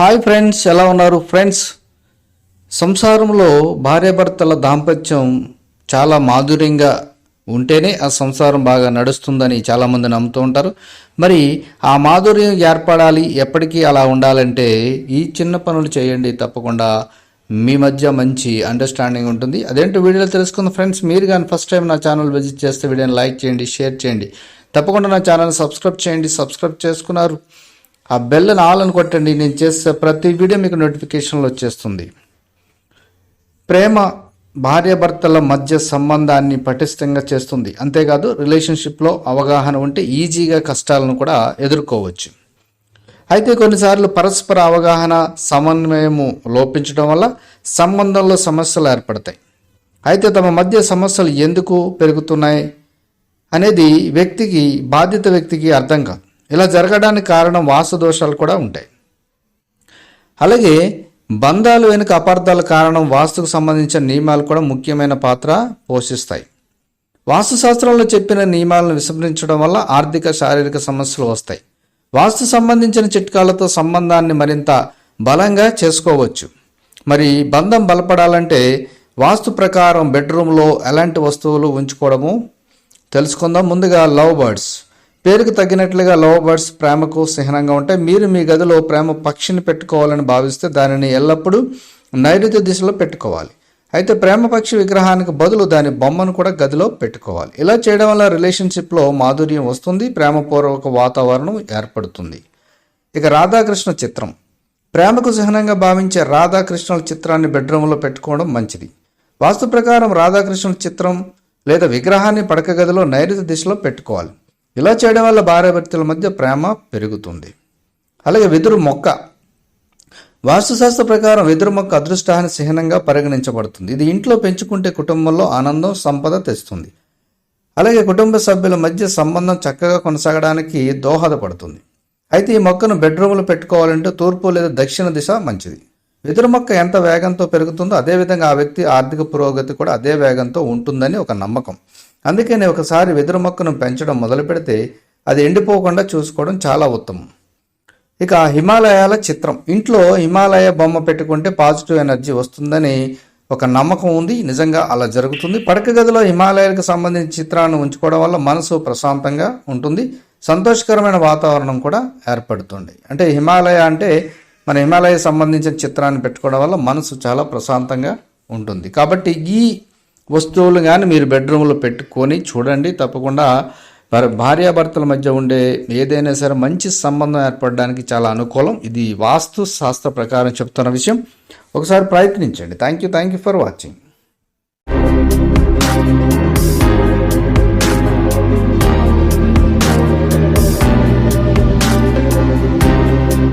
Hi friends ఎలా ఉన్నారు? Friends సంసారంలో భార్యాభర్తల దాంపత్యం చాలా మాధుర్యంగా ఉంటేనే ఆ సంసారం బాగా నడుస్తుందని చాలామంది నమ్ముతూ ఉంటారు. మరి ఆ మాధుర్యం ఏర్పడాలి ఎప్పటికీ అలా ఉండాలంటే ఈ చిన్న పనులు చేయండి తప్పకుండా. మీ మధ్య మంచి అండర్స్టాండింగ్ ఉంటుంది. అదేంటో వీడియోలో తెలుసుకుందాం ఫ్రెండ్స్ మీరు కానీ ఫస్ట్ టైం నా ఛానల్ విజిట్ చేస్తే వీడియోని లైక్ చేయండి షేర్ చేయండి. తప్పకుండా నా ఛానల్ సబ్స్క్రైబ్ చేయండి. సబ్స్క్రైబ్ చేసుకున్నారు. ఆ బెల్లను ఆలని కొట్టండి. నేను చేసే ప్రతి వీడియో మీకు నోటిఫికేషన్లో వచ్చేస్తుంది. ప్రేమ భార్యాభర్తల మధ్య సంబంధాన్ని పటిష్టంగా చేస్తుంది. అంతేకాదు రిలేషన్షిప్లో అవగాహన ఉంటే ఈజీగా కష్టాలను కూడా ఎదుర్కోవచ్చు. అయితే కొన్నిసార్లు పరస్పర అవగాహన సమన్వయము లోపించడం వల్ల సంబంధంలో సమస్యలు ఏర్పడతాయి. అయితే తమ మధ్య సమస్యలు ఎందుకు పెరుగుతున్నాయి అనేది వ్యక్తికి బాధిత వ్యక్తికి అర్థం కాదు. ఇలా జరగడానికి కారణం వాస్తు దోషాలు కూడా ఉంటాయి. అలాగే బంధాలు వెనుక అపార్థాల కారణం వాస్తుకు సంబంధించిన నియమాలు కూడా ముఖ్యమైన పాత్ర పోషిస్తాయి. వాస్తుశాస్త్రంలో చెప్పిన నియమాలను విస్మరించడం వల్ల ఆర్థిక శారీరక సమస్యలు వస్తాయి. వాస్తు సంబంధించిన చిట్కాలతో సంబంధాన్ని మరింత బలంగా చేసుకోవచ్చు. మరి బంధం బలపడాలంటే వాస్తు ప్రకారం బెడ్రూమ్లో ఎలాంటి వస్తువులు ఉంచుకోవడము? తెలుసుకుందాం ముందుగా లవ్ బర్డ్స్. పేరుకు తగ్గినట్లుగా లవ్ బర్డ్స్ ప్రేమకు చిహ్నంగా ఉంటాయి మీరు మీ గదిలో ప్రేమ పక్షిని పెట్టుకోవాలని భావిస్తే దానిని ఎల్లప్పుడూ నైరుతి దిశలో పెట్టుకోవాలి. అయితే ప్రేమపక్షి విగ్రహానికి బదులు దాని బొమ్మను కూడా గదిలో పెట్టుకోవాలి. ఇలా చేయడం వల్ల రిలేషన్షిప్లో మాధుర్యం వస్తుంది ప్రేమపూర్వక వాతావరణం ఏర్పడుతుంది. ఇక రాధాకృష్ణ చిత్రం. ప్రేమకు చిహ్నంగా భావించే రాధాకృష్ణుల చిత్రాన్ని బెడ్రూమ్లో పెట్టుకోవడం మంచిది. వాస్తు ప్రకారం రాధాకృష్ణుల చిత్రం లేదా విగ్రహాన్ని పడక గదిలో నైరుతి దిశలో పెట్టుకోవాలి. ఇలా చేయడం వల్ల భార్యాభర్తల మధ్య ప్రేమ పెరుగుతుంది. అలాగే వెదురు మొక్క. వాస్తుశాస్త్ర ప్రకారం వెదురు మొక్క అదృష్టాన్ని చిహ్నంగా పరిగణించబడుతుంది. ఇది ఇంట్లో పెంచుకుంటే కుటుంబంలో ఆనందం సంపద తెస్తుంది. అలాగే కుటుంబ సభ్యుల మధ్య సంబంధం చక్కగా కొనసాగడానికి దోహదపడుతుంది. అయితే ఈ మొక్కను బెడ్రూమ్లో పెట్టుకోవాలంటే తూర్పు లేదా దక్షిణ దిశ మంచిది. వెదురు మొక్క ఎంత వేగంతో పెరుగుతుందో అదేవిధంగా ఆ వ్యక్తి ఆర్థిక పురోగతి కూడా అదే వేగంతో ఉంటుందని ఒక నమ్మకం. అందుకని ఒకసారి వెదురు మొక్కను పెంచడం మొదలు పెడితే అది ఎండిపోకుండా చూసుకోవడం చాలా ఉత్తమం. ఇక హిమాలయాల చిత్రం. ఇంట్లో హిమాలయ బొమ్మ పెట్టుకుంటే పాజిటివ్ ఎనర్జీ వస్తుందని ఒక నమ్మకం ఉంది. నిజంగా అలా జరుగుతుంది. పడక గదిలో హిమాలయాలకు సంబంధించిన చిత్రాన్ని ఉంచుకోవడం వల్ల మనసు ప్రశాంతంగా ఉంటుంది. సంతోషకరమైన వాతావరణం కూడా ఏర్పడుతుంది. అంటే హిమాలయ అంటే మన హిమాలయ సంబంధించిన చిత్రాన్ని పెట్టుకోవడం వల్ల మనసు చాలా ప్రశాంతంగా ఉంటుంది. కాబట్టి ఈ వస్తువులు కానీ మీరు బెడ్రూమ్లో పెట్టుకొని చూడండి. తప్పకుండా భార్యాభర్తల మధ్య ఉండే ఏదైనా సరే మంచి సంబంధం ఏర్పడడానికి చాలా అనుకూలం. ఇది వాస్తు శాస్త్ర ప్రకారం చెప్తున్న విషయం. ఒకసారి ప్రయత్నించండి. Thank you thank you for watching